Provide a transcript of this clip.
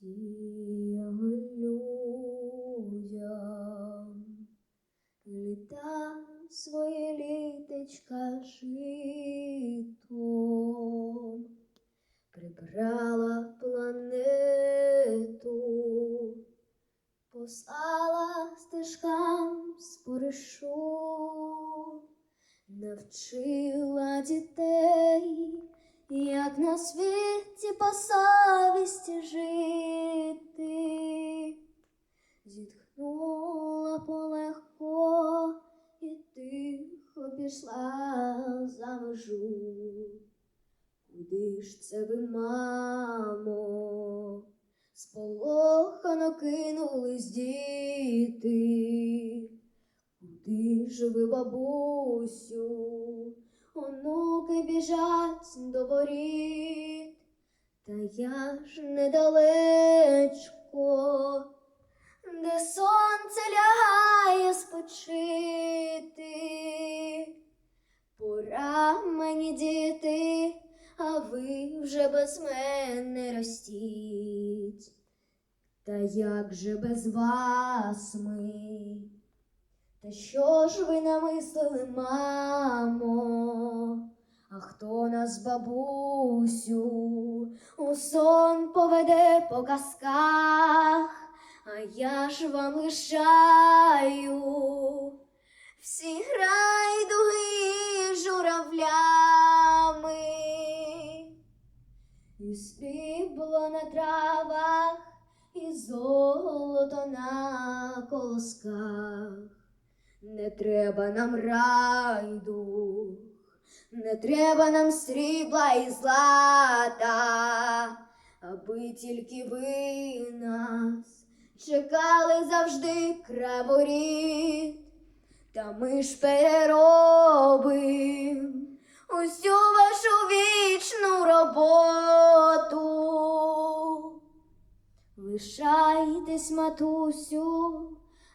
Сіяли людям. Літа своє літечка житом, прибрала планету, послала стежкам споришу, навчила дітей, як на світі по совісті жити, пішла за межу. Куди ж це ви, мамо? Сполохано кинулись діти. Куди ж ви, бабусю? Онуки біжать до воріт, та я ж недалечко, мені діти, а ви вже без мене ростіть. Та як же без вас ми? Та що ж ви намислили, мамо? А хто нас, бабусю, у сон поведе по казках, а я ж вам лишаю всі райдуги на. Не треба нам райду, не треба нам срібла і злата, аби тільки ви нас чекали завжди краворіт. Та ми ж переробим усю вашу вічну роботу. Лишайтесь, матусю,